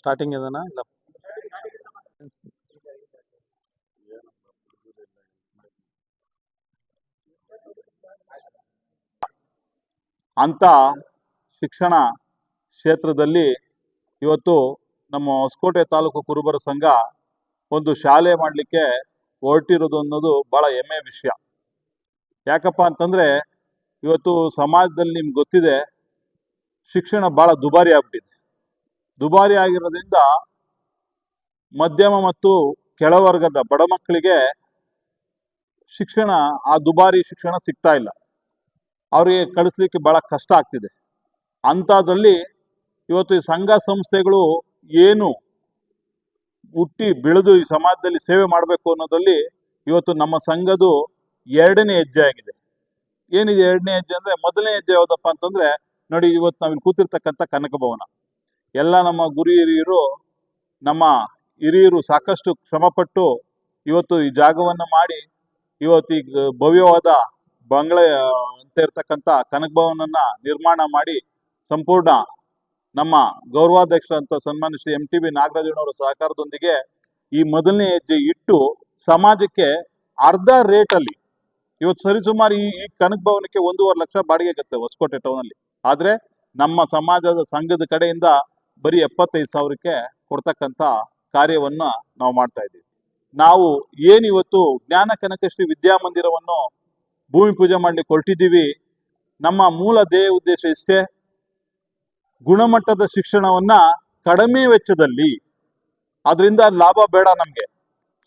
Starting ಇದನ್ನ ಇಲ್ಲ? ಅಂತ ಶಿಕ್ಷಣ ಕ್ಷೇತ್ರದಲ್ಲಿ ಇವತ್ತು ನಮ್ಮ ಹೊಸಕೋಟೆ ತಾಲೂಕು ಕುರುಬರ ಸಂಘ ಒಂದು ಶಾಲೆ ಮಾಡಲಿಕ್ಕೆ ಹೊರಟಿರೋದು ಅನ್ನೋದು ಭಾಳ ಹೆಮ್ಮೆ ವಿಷಯ. ಯಾಕಪ್ಪ ಅಂತಂದರೆ ಇವತ್ತು ಸಮಾಜದಲ್ಲಿ ನಿಮ್ಗೆ ಗೊತ್ತಿದೆ, ಶಿಕ್ಷಣ ಭಾಳ ದುಬಾರಿ ಆಗ್ಬಿಟ್ಟಿದೆ. ದುಬಾರಿ ಆಗಿರೋದ್ರಿಂದ ಮಧ್ಯಮ ಮತ್ತು ಕೆಳವರ್ಗದ ಬಡ ಮಕ್ಕಳಿಗೆ ಶಿಕ್ಷಣ, ಆ ದುಬಾರಿ ಶಿಕ್ಷಣ ಸಿಗ್ತಾ ಇಲ್ಲ. ಅವರಿಗೆ ಕಳಿಸ್ಲಿಕ್ಕೆ ಬಹಳ ಕಷ್ಟ ಆಗ್ತಿದೆ. ಅಂಥದ್ರಲ್ಲಿ ಇವತ್ತು ಈ ಸಂಘ ಸಂಸ್ಥೆಗಳು ಏನು ಹುಟ್ಟಿ ಬೆಳೆದು ಈ ಸಮಾಜದಲ್ಲಿ ಸೇವೆ ಮಾಡಬೇಕು ಅನ್ನೋದ್ರಲ್ಲಿ ಇವತ್ತು ನಮ್ಮ ಸಂಘದು ಎರಡನೇ ಹೆಜ್ಜೆ ಆಗಿದೆ. ಏನಿದೆ ಎರಡನೇ ಹೆಜ್ಜೆ ಅಂದ್ರೆ, ಮೊದಲನೇ ಹೆಜ್ಜೆ ಯಾವುದಪ್ಪ ಅಂತಂದ್ರೆ, ನೋಡಿ ಇವತ್ತು ನಾವಿಲ್ಲಿ ಕೂತಿರ್ತಕ್ಕಂಥ ಕನಕ ಭವನ ಎಲ್ಲ ನಮ್ಮ ಗುರು ಹಿರಿಯರು, ನಮ್ಮ ಹಿರಿಯರು ಸಾಕಷ್ಟು ಶ್ರಮಪಟ್ಟು ಇವತ್ತು ಈ ಜಾಗವನ್ನು ಮಾಡಿ ಇವತ್ತು ಈ ಭವ್ಯವಾದ ಬಂಗ್ಲೆ ಅಂತ ಇರ್ತಕ್ಕಂಥ ಕನಕ ಭವನನ್ನ ನಿರ್ಮಾಣ ಮಾಡಿ ಸಂಪೂರ್ಣ ನಮ್ಮ ಗೌರವಾಧ್ಯಕ್ಷರಂತ ಸನ್ಮಾನ್ಯ ಶ್ರೀ ಎಂ ಟಿ ಬಿ ನಾಗರಾಜನವರ ಸಹಕಾರದೊಂದಿಗೆ ಈ ಮೊದಲನೇ ಹೆಜ್ಜೆ ಇಟ್ಟು ಸಮಾಜಕ್ಕೆ ಅರ್ಧ ರೇಟಲ್ಲಿ ಇವತ್ತು ಸರಿಸುಮಾರು ಈ ಈ ಕನಕ ಭವನಕ್ಕೆ ಒಂದೂವರೆ ಲಕ್ಷ ಬಾಡಿಗೆ ಆಗುತ್ತೆ ಹೊಸಕೋಟೆ ಟೌನಲ್ಲಿ ಆದರೆ ನಮ್ಮ ಸಮಾಜದ ಸಂಘದ ಕಡೆಯಿಂದ ಬರೀ ಎಪ್ಪತ್ತೈದು ಸಾವಿರಕ್ಕೆ ಕೊಡ್ತಕ್ಕಂಥ ಕಾರ್ಯವನ್ನ ನಾವು ಮಾಡ್ತಾ ಇದ್ದೀವಿ. ನಾವು ಏನಿವತ್ತು ಜ್ಞಾನ ಕನಕಶ್ರೀ ವಿದ್ಯಾಮಂದಿರವನ್ನು ಭೂಮಿ ಪೂಜೆ ಮಾಡಲಿಕ್ಕೆ ಹೊರಟಿದ್ದೀವಿ. ನಮ್ಮ ಮೂಲ ದೇಹ ಉದ್ದೇಶ ಇಷ್ಟೇ ಗುಣಮಟ್ಟದ ಶಿಕ್ಷಣವನ್ನ ಕಡಿಮೆ ವೆಚ್ಚದಲ್ಲಿ ಅದರಿಂದ ಲಾಭ ಬೇಡ ನಮಗೆ.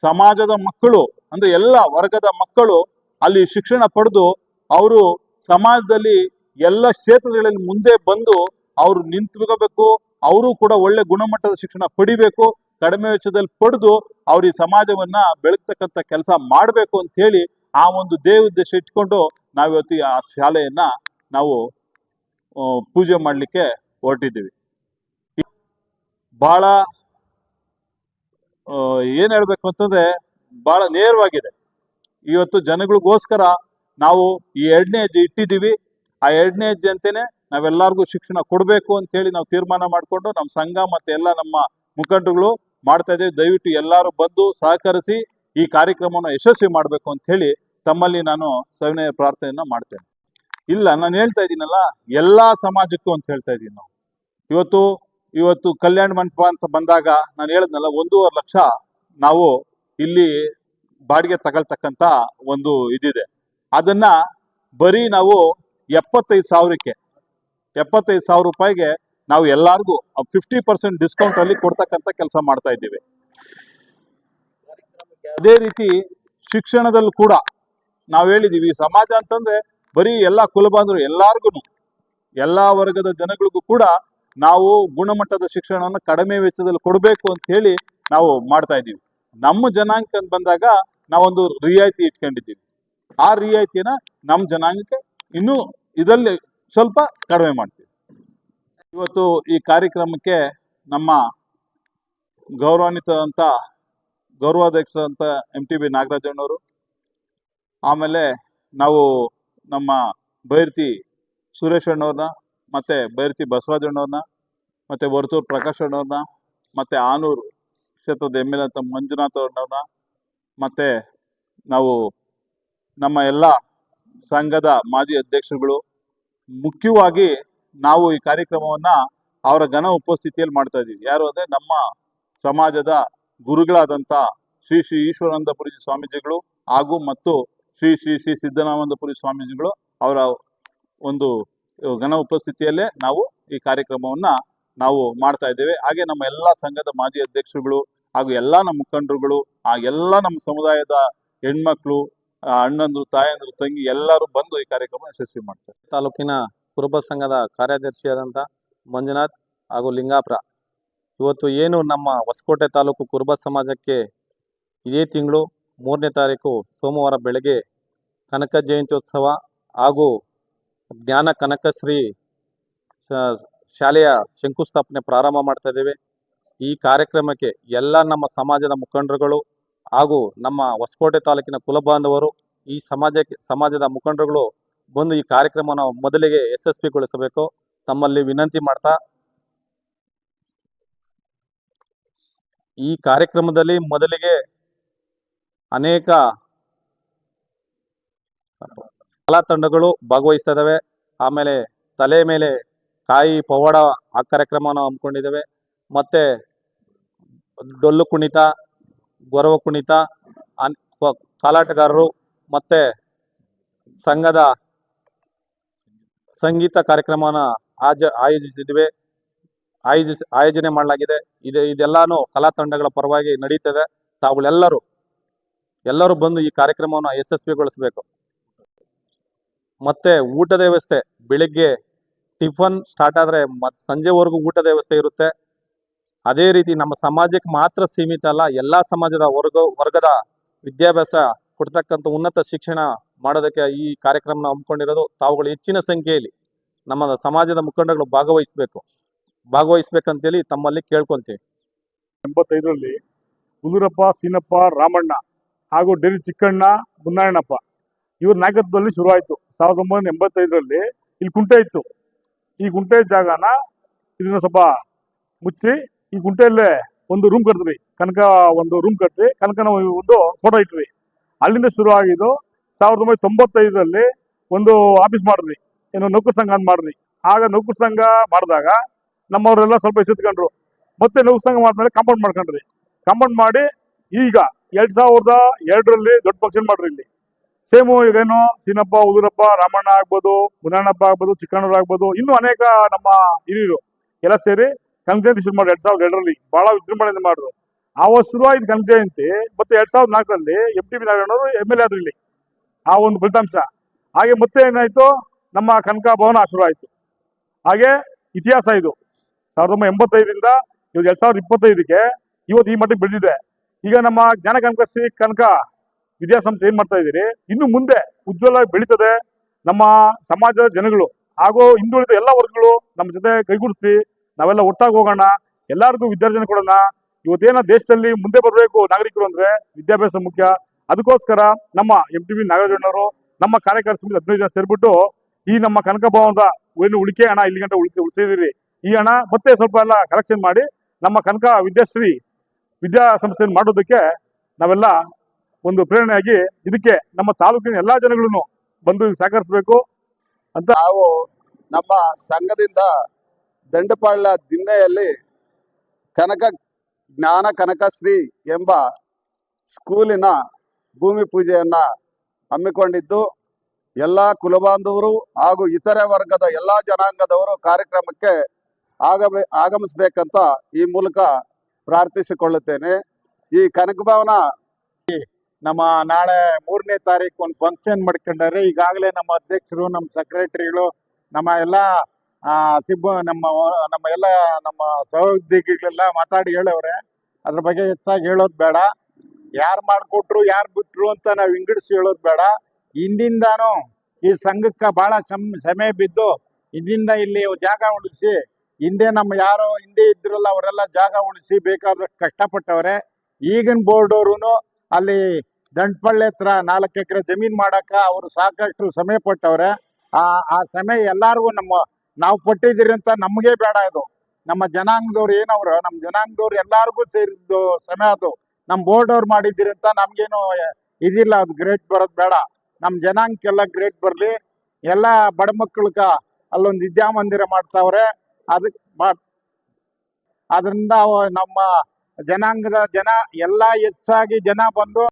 ಸಮಾಜದ ಮಕ್ಕಳು, ಅಂದ್ರೆ ಎಲ್ಲ ವರ್ಗದ ಮಕ್ಕಳು ಅಲ್ಲಿ ಶಿಕ್ಷಣ ಪಡೆದು ಅವರು ಸಮಾಜದಲ್ಲಿ ಎಲ್ಲ ಕ್ಷೇತ್ರಗಳಲ್ಲಿ ಮುಂದೆ ಬಂದು ಅವರು ನಿಂತ್ಕೋಬೇಕು ಅವರು ಕೂಡ ಒಳ್ಳೆ ಗುಣಮಟ್ಟದ ಶಿಕ್ಷಣ ಪಡಿಬೇಕು, ಕಡಿಮೆ ವೆಚ್ಚದಲ್ಲಿ ಪಡೆದು ಅವ್ರ ಈ ಸಮಾಜವನ್ನ ಬೆಳಗ್ತಕ್ಕಂಥ ಕೆಲಸ ಮಾಡಬೇಕು ಅಂತ ಹೇಳಿ ಆ ಒಂದು ದೇವ ಉದ್ದೇಶ ಇಟ್ಕೊಂಡು ನಾವಿವತ್ತು ಆ ಶಾಲೆಯನ್ನ ನಾವು ಪೂಜೆ ಮಾಡಲಿಕ್ಕೆ ಹೊರಟಿದ್ದೀವಿ. ಬಹಳ ಏನ್ ಹೇಳ್ಬೇಕು ಅಂತಂದ್ರೆ ಬಹಳ ನೇರವಾಗಿದೆ. ಇವತ್ತು ಜನಗಳಿಗೋಸ್ಕರ ನಾವು ಈ ಎರಡನೇ ಹೆಜ್ಜೆ ಇಟ್ಟಿದ್ದೀವಿ. ಆ ಎರಡನೇ ಹೆಜ್ಜೆ ಅಂತಾನೆ ನಾವೆಲ್ಲರಿಗೂ ಶಿಕ್ಷಣ ಕೊಡಬೇಕು ಅಂತ ಹೇಳಿ ನಾವು ತೀರ್ಮಾನ ಮಾಡಿಕೊಂಡು ನಮ್ಮ ಸಂಘ ಮತ್ತೆ ಎಲ್ಲ ನಮ್ಮ ಮುಖಂಡರುಗಳು ಮಾಡ್ತಾ ಇದ್ದೇವೆ. ದಯವಿಟ್ಟು ಎಲ್ಲರೂ ಬಂದು ಸಹಕರಿಸಿ ಈ ಕಾರ್ಯಕ್ರಮವನ್ನು ಯಶಸ್ವಿ ಮಾಡಬೇಕು ಅಂತ ಹೇಳಿ ತಮ್ಮಲ್ಲಿ ನಾನು ಸವಿನಯ ಪ್ರಾರ್ಥನೆಯನ್ನ ಮಾಡ್ತೇನೆ. ಇಲ್ಲ, ನಾನು ಹೇಳ್ತಾ ಇದ್ದೀನಲ್ಲ, ಎಲ್ಲ ಸಮಾಜಕ್ಕೂ ಅಂತ ಹೇಳ್ತಾ ಇದ್ದೀನಿ ನಾವು. ಇವತ್ತು ಇವತ್ತು ಕಲ್ಯಾಣ ಮಂಟಪ ಅಂತ ಬಂದಾಗ ನಾನು ಹೇಳಿದ್ನಲ್ಲ, ಒಂದೂವರೆ ಲಕ್ಷ ನಾವು ಇಲ್ಲಿ ಬಾಡಿಗೆ ತಗೊಳ್ತಕ್ಕಂಥ ಒಂದು ಇದಿದೆ. ಅದನ್ನ ಬರೀ ನಾವು ಎಪ್ಪತ್ತೈದು ಸಾವಿರಕ್ಕೆ ಎಪ್ಪತ್ತೈದು ಸಾವಿರ ರೂಪಾಯಿಗೆ ನಾವು ಎಲ್ಲಾರ್ಗೂ ಫಿಫ್ಟಿ ಪರ್ಸೆಂಟ್ ಡಿಸ್ಕೌಂಟ್ ಅಲ್ಲಿ ಕೊಡ್ತಕ್ಕಂಥ ಕೆಲಸ ಮಾಡ್ತಾ ಇದ್ದೀವಿ. ಅದೇ ರೀತಿ ಶಿಕ್ಷಣದಲ್ಲೂ ಕೂಡ ನಾವು ಹೇಳಿದೀವಿ ಸಮಾಜ ಅಂತಂದ್ರೆ ಬರೀ ಎಲ್ಲ ಕುಲಬಾಂಧವರು ಎಲ್ಲಾರ್ಗು ಎಲ್ಲಾ ವರ್ಗದ ಜನಗಳಿಗೂ ಕೂಡ ನಾವು ಗುಣಮಟ್ಟದ ಶಿಕ್ಷಣವನ್ನು ಕಡಿಮೆ ವೆಚ್ಚದಲ್ಲಿ ಕೊಡಬೇಕು ಅಂತ ಹೇಳಿ ನಾವು ಮಾಡ್ತಾ ಇದ್ದೀವಿ. ನಮ್ಮ ಜನಾಂಗಕ್ಕೆ ಅಂತ ಬಂದಾಗ ನಾವೊಂದು ರಿಯಾಯಿತಿ ಇಟ್ಕೊಂಡಿದ್ದೀವಿ. ಆ ರಿಯಾಯಿತಿನ ನಮ್ಮ ಜನಾಂಗಕ್ಕೆ ಇನ್ನೂ ಇದರಲ್ಲಿ ಸ್ವಲ್ಪ ಕಡಿಮೆ ಮಾಡ್ತೀವಿ. ಇವತ್ತು ಈ ಕಾರ್ಯಕ್ರಮಕ್ಕೆ ನಮ್ಮ ಗೌರವಾನ್ವಿತದಂಥ ಗೌರವಾಧ್ಯಕ್ಷರಂಥ ಎಂ ಟಿ ಬಿ ನಾಗರಾಜಣ್ಣವರು ಆಮೇಲೆ ನಾವು ನಮ್ಮ ಬೈರ್ತಿ ಸುರೇಶ್ ಅಣ್ಣವ್ರನ್ನ, ಮತ್ತೆ ಬೈರ್ತಿ ಬಸವರಾಜಣ್ಣವ್ರನ್ನ ಮತ್ತು ವರ್ತೂರು ಪ್ರಕಾಶ್ ಅಣ್ಣವ್ರನ್ನ, ಮತ್ತು ಆನೂರು ಕ್ಷೇತ್ರದ ಎಂ ಎಲ್ ಅಂತ ಮಂಜುನಾಥ್ ಅಣ್ಣವ್ರನ್ನ, ಮತ್ತು ನಾವು ನಮ್ಮ ಎಲ್ಲ ಸಂಘದ ಮಾಜಿ ಅಧ್ಯಕ್ಷರುಗಳು ಮುಖ್ಯವಾಗಿ ನಾವು ಈ ಕಾರ್ಯಕ್ರಮವನ್ನ ಅವರ ಘನ ಉಪಸ್ಥಿತಿಯಲ್ಲಿ ಮಾಡ್ತಾ ಇದ್ದೀವಿ. ಯಾರು ಅಂದ್ರೆ ನಮ್ಮ ಸಮಾಜದ ಗುರುಗಳಾದಂಥ ಶ್ರೀ ಶ್ರೀ ಈಶ್ವರಾನಂದಪುರಿ ಸ್ವಾಮೀಜಿಗಳು ಹಾಗೂ ಮತ್ತು ಶ್ರೀ ಶ್ರೀ ಶ್ರೀ ಸಿದ್ದರಾಮಂದಪುರಿ ಸ್ವಾಮೀಜಿಗಳು ಅವರ ಒಂದು ಘನ ಉಪಸ್ಥಿತಿಯಲ್ಲೇ ನಾವು ಈ ಕಾರ್ಯಕ್ರಮವನ್ನ ನಾವು ಮಾಡ್ತಾ ಇದ್ದೇವೆ. ಹಾಗೆ ನಮ್ಮ ಎಲ್ಲ ಸಂಘದ ಮಾಜಿ ಅಧ್ಯಕ್ಷರುಗಳು ಹಾಗೂ ಎಲ್ಲ ನಮ್ಮ ಮುಖಂಡರುಗಳು ಆ ಎಲ್ಲ ನಮ್ಮ ಸಮುದಾಯದ ಹೆಣ್ಮಕ್ಳು ಅಣ್ಣಂದ್ರು, ತಾಯಂದ್ರು, ತಂಗಿ ಎಲ್ಲರೂ ಬಂದು ಈ ಕಾರ್ಯಕ್ರಮ ಯಶಸ್ವಿ ಮಾಡ್ತಾರೆ. ತಾಲೂಕಿನ ಕುರುಬ ಸಂಘದ ಕಾರ್ಯದರ್ಶಿಯಾದಂಥ ಮಂಜುನಾಥ್ ಹಾಗೂ ಲಿಂಗಾಪುರ. ಇವತ್ತು ಏನು ನಮ್ಮ ಹೊಸಕೋಟೆ ತಾಲೂಕು ಕುರುಬ ಸಮಾಜಕ್ಕೆ ಇದೇ ತಿಂಗಳು ಮೂರನೇ ತಾರೀಕು ಸೋಮವಾರ ಬೆಳಗ್ಗೆ ಕನಕ ಜಯಂತ್ಯೋತ್ಸವ ಹಾಗೂ ಜ್ಞಾನ ಕನಕಶ್ರೀ ಶಾಲೆಯ ಶಂಕುಸ್ಥಾಪನೆ ಪ್ರಾರಂಭ ಮಾಡ್ತಾ ಇದ್ದೇವೆ. ಈ ಕಾರ್ಯಕ್ರಮಕ್ಕೆ ಎಲ್ಲ ನಮ್ಮ ಸಮಾಜದ ಮುಖಂಡರುಗಳು ಹಾಗೂ ನಮ್ಮ ಹೊಸಕೋಟೆ ತಾಲೂಕಿನ ಕುಲಬಾಂಧವರು ಈ ಸಮಾಜಕ್ಕೆ, ಸಮಾಜದ ಮುಖಂಡರುಗಳು ಬಂದು ಈ ಕಾರ್ಯಕ್ರಮವನ್ನು ಮೊದಲಿಗೆ ಯಶಸ್ವಿಗೊಳಿಸಬೇಕು. ತಮ್ಮಲ್ಲಿ ವಿನಂತಿ ಮಾಡ್ತಾ ಈ ಕಾರ್ಯಕ್ರಮದಲ್ಲಿ ಮೊದಲಿಗೆ ಅನೇಕ ಕಲಾ ತಂಡಗಳು ಭಾಗವಹಿಸ್ತಿದ್ದಾವೆ ಆಮೇಲೆ ತಲೆ ಮೇಲೆ ಕಾಯಿ ಪವಾಡ ಆ ಕಾರ್ಯಕ್ರಮವನ್ನು ಹಮ್ಮಿಕೊಂಡಿದ್ದೇವೆ ಮತ್ತೆ ಡೊಳ್ಳು ಕುಣಿತ ಗೊರವ ಕುಣಿತ ಕಾಲಾಟಗಾರರು ಮತ್ತೆ ಸಂಘದ ಸಂಗೀತ ಕಾರ್ಯಕ್ರಮನ ಆಜ ಆಯೋಜಿಸಿದ್ವಿ ಆಯೋಜಿಸ ಆಯೋಜನೆ ಮಾಡಲಾಗಿದೆ. ಇದು, ಇದೆಲ್ಲಾನು ಕಲಾ ತಂಡಗಳ ಪರವಾಗಿ ನಡೀತದೆ. ತಾವುಗಳೆಲ್ಲರೂ ಎಲ್ಲರೂ ಬಂದು ಈ ಕಾರ್ಯಕ್ರಮವನ್ನು ಯಶಸ್ವಿಗೊಳಿಸಬೇಕು. ಮತ್ತೆ ಊಟದ ವ್ಯವಸ್ಥೆ, ಬೆಳಿಗ್ಗೆ ಟಿಫನ್ ಸ್ಟಾರ್ಟ್ ಆದರೆ ಮತ್ತೆ ಸಂಜೆವರೆಗೂ ಊಟದ ವ್ಯವಸ್ಥೆ ಇರುತ್ತೆ. ಅದೇ ರೀತಿ ನಮ್ಮ ಸಮಾಜಕ್ಕೆ ಮಾತ್ರ ಸೀಮಿತ ಅಲ್ಲ, ಎಲ್ಲ ಸಮಾಜದ ವರ್ಗ, ವರ್ಗದ ವಿದ್ಯಾಭ್ಯಾಸ ಕೊಡ್ತಕ್ಕಂಥ ಉನ್ನತ ಶಿಕ್ಷಣ ಮಾಡೋದಕ್ಕೆ ಈ ಕಾರ್ಯಕ್ರಮನ ಹಮ್ಮಿಕೊಂಡಿರೋದು ತಾವುಗಳು ಹೆಚ್ಚಿನ ಸಂಖ್ಯೆಯಲ್ಲಿ ನಮ್ಮ ಸಮಾಜದ ಮುಖಂಡಗಳು ಭಾಗವಹಿಸಬೇಕು. ಭಾಗವಹಿಸ್ಬೇಕಂತೇಳಿ ತಮ್ಮಲ್ಲಿ ಕೇಳ್ಕೊಂತೀವಿ. ಎಂಬತ್ತೈದರಲ್ಲಿ ಹುಲ್ಲೂರಪ್ಪ ಸೀನಪ್ಪ, ರಾಮಣ್ಣ ಹಾಗೂ ಡೇರಿ ಚಿಕ್ಕಣ್ಣ ಮುನ್ನಾಯಣ್ಣಪ್ಪ ಇವ್ರ ನಾಯಕತ್ವದಲ್ಲಿ ಶುರುವಾಯಿತು. ಸಾವಿರದ ಒಂಬೈನೂರ ಎಂಬತ್ತೈದರಲ್ಲಿ ಇಲ್ಲಿ ಕುಂಟೆ ಇತ್ತು. ಈ ಕುಂಟೆ ಜಾಗನ ಇದನ್ನ ಸ್ವಲ್ಪ ಮುಚ್ಚಿ ಈ ಗುಂಟೆಯಲ್ಲೇ ಒಂದು ರೂಮ್ ಕಟ್ಟಿದ್ವಿ ಕನಕ ಒಂದು ರೂಮ್ ಕಟ್ಟಿ, ಕನಕನ ಒಂದು ಫೋಟೋ ಇಟ್ವಿ. ಅಲ್ಲಿಂದ ಶುರು ಆಗಿದ್ದು ಸಾವಿರದ ಒಂಬೈನೂರ ತೊಂಬತ್ತೈದರಲ್ಲಿ ಒಂದು ಆಫೀಸ್ ಮಾಡಿದ್ವಿ. ಏನು ನೌಕರ ಸಂಘ ಅಂತ ಮಾಡಿದ್ವಿ. ಆಗ ನೌಕರ ಸಂಘ ಮಾಡಿದಾಗ ನಮ್ಮವರೆಲ್ಲ ಸ್ವಲ್ಪ ಎಚ್ಚೆತ್ಕೊಂಡ್ರು. ಮತ್ತೆ ನೌಕರ ಸಂಘ ಮಾಡಿದ್ಮೇಲೆ ಕಾಂಪೌಂಡ್ ಮಾಡ್ಕೊಂಡ್ರಿ. ಕಾಂಪೌಂಡ್ ಮಾಡಿ ಈಗ ಎರಡು ಸಾವಿರದ ಎರಡರಲ್ಲಿ ದೊಡ್ಡ ಫಂಕ್ಷನ್ ಮಾಡ್ರಿ ಇಲ್ಲಿ. ಸೇಮು ಈಗೇನು ಸೀನಪ್ಪ, ಉದುರಪ್ಪ, ರಾಮಣ್ಣ ಆಗ್ಬೋದು ಮುನಣ್ಣಪ್ಪ ಆಗ್ಬೋದು, ಚಿಕ್ಕಣ್ಣವ್ರು ಆಗ್ಬೋದು, ಇನ್ನೂ ಅನೇಕ ನಮ್ಮ ಹಿರಿಯರು ಎಲ್ಲ ಸೇರಿ ಕನಕ ಶುರು ಮಾಡಿ ಎರಡ್ ಸಾವಿರದ ಎರಡರಲ್ಲಿ. ಬಹಳ ವಿಜೃಂಭಣೆಯಿಂದ ಮಾಡಿದ್ರು ಆವತ್ತು ಶುರುವಾಯಿತು ಕನಕ ಜಯಂತಿ ಮತ್ತೆ ಎರಡ್ ಸಾವಿರದ ನಾಲ್ಕರಲ್ಲಿ ಎಂ ಟಿ ಬಿ ನಾರಾಯಣವರು ಎಂ ಎಲ್ ಎ ಆದ್ರು ಇಲ್ಲಿ ಆ ಒಂದು ಫಲಿತಾಂಶ. ಹಾಗೆ ಮತ್ತೆ ಏನಾಯ್ತು? ನಮ್ಮ ಕನಕ ಭವನ ಶುರು ಹಾಗೆ ಇತಿಹಾಸ ಇದು. ಸಾವಿರದ ಒಂಬೈನೂರ ಎಂಬತ್ತೈದರಿಂದ ಇವತ್ತು ಎರಡ್ ಸಾವಿರದ ಇಪ್ಪತ್ತೈದಕ್ಕೆ ಇವತ್ತು ಈ ಮಟ್ಟಿಗೆ ಬೆಳೆದಿದೆ. ಈಗ ನಮ್ಮ ಜ್ಞಾನ ಕನಕ ಶ್ರೀ ಕನಕ ವಿದ್ಯಾಸಂಸ್ಥೆ ಏನ್ ಮಾಡ್ತಾ ಇದ್ದೀರಿ? ಇನ್ನು ಮುಂದೆ ಉಜ್ವಲ ಬೆಳೀತದೆ ನಮ್ಮ ಸಮಾಜದ ಜನಗಳು. ಹಾಗೂ ಹಿಂದುಳಿದ ಎಲ್ಲ ವರ್ಗಗಳು ನಮ್ಮ ಜೊತೆ ಕೈಗೂಡಿಸ್ತಿ ನಾವೆಲ್ಲ ಒಟ್ಟಾಗಿ ಹೋಗೋಣ, ಎಲ್ಲರಿಗೂ ವಿದ್ಯಾರ್ಜನೆ ಕೊಡೋಣ. ಇವತ್ತೇನ ದೇಶದಲ್ಲಿ ಮುಂದೆ ಬರಬೇಕು ನಾಗರಿಕರು ಅಂದ್ರೆ ವಿದ್ಯಾಭ್ಯಾಸ ಮುಖ್ಯ. ಅದಕ್ಕೋಸ್ಕರ ನಮ್ಮ ಎಂ ಟಿ ಬಿ ನಾಗರಾಜಣ್ಣವರು, ನಮ್ಮ ಕಾರ್ಯಕರ್ತ ಹದಿನೈದು ಜನ ಸೇರ್ಬಿಟ್ಟು ಈ ನಮ್ಮ ಕನಕ ಭವನದ ಏನು ಉಳಿಕೆ ಹಣ ಇಲ್ಲಿ ಗಂಟೆ ಉಳಿಕೆ ಉಳಿಸಿದಿರಿ. ಈ ಹಣ ಮತ್ತೆ ಸ್ವಲ್ಪ ಎಲ್ಲ ಕಲೆಕ್ಷನ್ ಮಾಡಿ ನಮ್ಮ ಕನಕ ವಿದ್ಯಾಶ್ರೀ ವಿದ್ಯಾ ಸಂಸ್ಥೆಯನ್ನು ಮಾಡೋದಕ್ಕೆ ನಾವೆಲ್ಲ ಒಂದು ಪ್ರೇರಣೆಯಾಗಿ ಇದಕ್ಕೆ ನಮ್ಮ ತಾಲೂಕಿನ ಎಲ್ಲಾ ಜನಗಳನ್ನು ಬಂದು ಸಹಕರಿಸಬೇಕು. ಅಂತ ನಾವು ನಮ್ಮ ಸಂಘದಿಂದ ದಂಡಪಾಳ್ಯ ದಿನ್ನೆಯಲ್ಲಿ ಕನಕ ಜ್ಞಾನ ಕನಕಶ್ರೀ ಎಂಬ ಸ್ಕೂಲಿನ ಭೂಮಿ ಪೂಜೆಯನ್ನು ಹಮ್ಮಿಕೊಂಡಿದ್ದು, ಎಲ್ಲ ಕುಲಬಾಂಧವರು ಹಾಗೂ ಇತರೆ ವರ್ಗದ ಎಲ್ಲ ಜನಾಂಗದವರು ಕಾರ್ಯಕ್ರಮಕ್ಕೆ ಆಗಬೇ, ಆಗಮಿಸಬೇಕಂತ ಈ ಮೂಲಕ ಪ್ರಾರ್ಥಿಸಿಕೊಳ್ಳುತ್ತೇನೆ. ಈ ಕನಕ ಭವನ ನಮ್ಮ ನಾಳೆ ಮೂರನೇ ತಾರೀಕು ಒಂದು ಫಂಕ್ಷನ್ ಮಾಡ್ಕೊಂಡಾರೆ. ಈಗಾಗಲೇ ನಮ್ಮ ಅಧ್ಯಕ್ಷರು, ನಮ್ಮ ಸೆಕ್ರೆಟರಿಗಳು, ನಮ್ಮ ಎಲ್ಲ ಸಿಬ್ಬ ನಮ್ಮ ನಮ್ಮ ಎಲ್ಲ ನಮ್ಮ ಸಹೋದ್ಯೋಗಿಗಳೆಲ್ಲ ಮಾತಾಡಿ ಹೇಳವ್ರೆ. ಅದ್ರ ಬಗ್ಗೆ ಹೆಚ್ಚಾಗಿ ಹೇಳೋದು ಬೇಡ. ಯಾರು ಮಾಡಿಕೊಟ್ರು, ಯಾರು ಬಿಟ್ರು ಅಂತ ನಾವು ವಿಂಗಡಿಸಿ ಹೇಳೋದು ಬೇಡ. ಹಿಂದಿಂದಾನು ಈ ಸಂಘಕ್ಕೆ ಭಾಳ ಸಮ್ ಸಮಯ ಬಿದ್ದು ಹಿಂದಿಂದ ಇಲ್ಲಿ ಜಾಗ ಉಳಿಸಿ, ಹಿಂದೆ ನಮ್ಮ ಯಾರು ಹಿಂದೆ ಇದ್ರಲ್ಲ ಅವರೆಲ್ಲ ಜಾಗ ಉಳಿಸಿ ಬೇಕಾದಷ್ಟು ಕಷ್ಟಪಟ್ಟವ್ರೆ. ಈಗಿನ ಬೋರ್ಡ್ ಅವರು ಅಲ್ಲಿ ದಂಟ್ಪಳ್ಳಿ ಹತ್ರ ನಾಲ್ಕು ಎಕರೆ ಜಮೀನ್ ಮಾಡಕ ಅವರು ಸಾಕಷ್ಟು ಸಮಯ ಪಟ್ಟವ್ರೆ. ಆ ಆ ಸಮಯ ಎಲ್ಲರಿಗೂ ನಮ್ಮ ನಾವು ಪಟ್ಟಿದ್ದೀರಿ ಅಂತ ನಮಗೆ ಬೇಡ ಇದು. ನಮ್ಮ ಜನಾಂಗದವ್ರು ಏನವ್ರು, ನಮ್ಮ ಜನಾಂಗದವ್ರು ಎಲ್ಲಾರ್ಗೂ ಸೇರಿದ್ದು ಸಮಯ ಅದು. ನಮ್ಮ ಬೋರ್ಡ್ ಅವ್ರು ಮಾಡಿದ್ದೀರಿ ಅಂತ ನಮ್ಗೇನು ಇದಿಲ್ಲ, ಅದು ಗ್ರೇಟ್ ಬರೋದು ಬೇಡ. ನಮ್ಮ ಜನಾಂಗಕ್ಕೆಲ್ಲ ಗ್ರೇಟ್ ಬರಲಿ. ಎಲ್ಲ ಬಡ ಮಕ್ಕಳಕ ಅಲ್ಲೊಂದು ವಿದ್ಯಾಮಂದಿರ ಮಾಡ್ತಾವ್ರೆ. ಅದಕ್ಕೆ ಅದರಿಂದ ನಮ್ಮ ಜನಾಂಗದ ಜನ ಎಲ್ಲ ಹೆಚ್ಚಾಗಿ ಜನ ಬಂದು